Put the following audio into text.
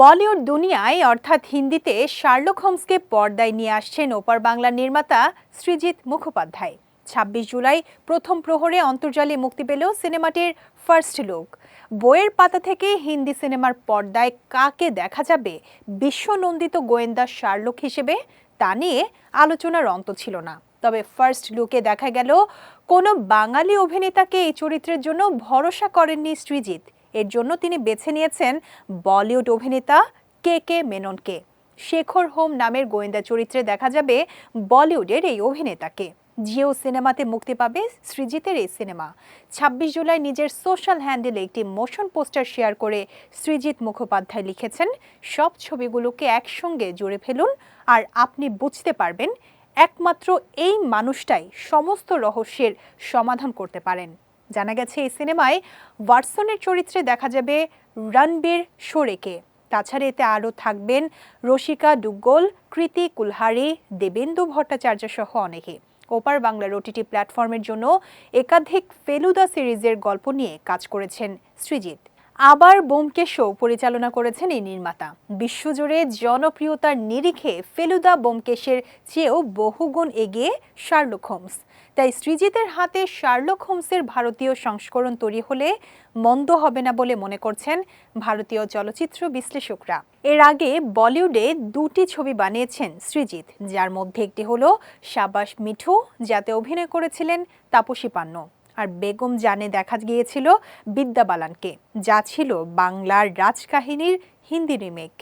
বলিউড দুনিয়ায়, অর্থাৎ হিন্দিতে শার্লক হোমসকে পর্দায় নিয়ে আসছেন ওপার বাংলার নির্মাতা সৃজিত মুখোপাধ্যায়। ছাব্বিশ জুলাই প্রথম প্রহরে অন্তর্জালে মুক্তি পেল সিনেমাটির ফার্স্ট লুক। বইয়ের পাতা থেকে হিন্দি সিনেমার পর্দায় কাকে দেখা যাবে? বিশ্বনন্দিত গোয়েন্দা শার্লক হিসেবে তা নিয়ে আলোচনার অন্ত ছিল না। তবে ফার্স্ট লুকে দেখা গেল, কোনো বাঙালি অভিনেতাকে এই চরিত্রের জন্য ভরসা করেননি সৃজিত এর জন্য তিনি বেছে নিয়েছেন বলিউড অভিনেতা কে কে মেননকে। শেখর হোম নামের গোয়েন্দা চরিত্রে দেখা যাবে বলিউডের এই অভিনেতাকে। জিও সিনেমাতে মুক্তি পাবে সৃজিতের এই সিনেমা। ছাব্বিশ জুলাই নিজের সোশ্যাল হ্যান্ডেলে একটি মোশন পোস্টার শেয়ার করে সৃজিত মুখোপাধ্যায় লিখেছেন, সব ছবিগুলোকে একসঙ্গে জুড়ে ফেলুন আর আপনি বুঝতে পারবেন, একমাত্র এই মানুষটাই সমস্ত রহস্যের সমাধান করতে পারেন। জানা গেছে, এই সিনেমায় ওয়াটসনের চরিত্রে দেখা যাবে রণবীর শোরেকে তাছাড়া এতে আরও থাকবেন রসিকা ডুগ্গল কৃতি কুলহারি, দেবেন্দু ভট্টাচার্য সহ অনেকে। ওপার বাংলার ওটিটি প্ল্যাটফর্মের জন্য একাধিক ফেলুদা সিরিজের গল্প নিয়ে কাজ করেছেন সৃজিত আবার বোমকেশও পরিচালনা করেছেন এই নির্মাতা। বিশ্বজুড়ে জনপ্রিয়তার নিরিখে ফেলুদা বোমকেশের চেয়েও বহুগুণ এগিয়ে শার্লক হোমস। তাই সৃজিতের হাতে শার্লক হোমসের ভারতীয় সংস্করণ তৈরি হলে মন্দ হবে না বলে মনে করছেন ভারতীয় চলচ্চিত্র বিশ্লেষকরা। এর আগে বলিউডে দুটি ছবি বানিয়েছেন সৃজিত যার মধ্যে একটি হল সাবাস মিঠু, যাতে অভিনয় করেছিলেন তাপসী পান্ন। আর বেগম জানে দেখা গিয়েছিল বিদ্যা বালানকে, যা ছিল বাংলার রাজকাহিনীর হিন্দি রিমেক।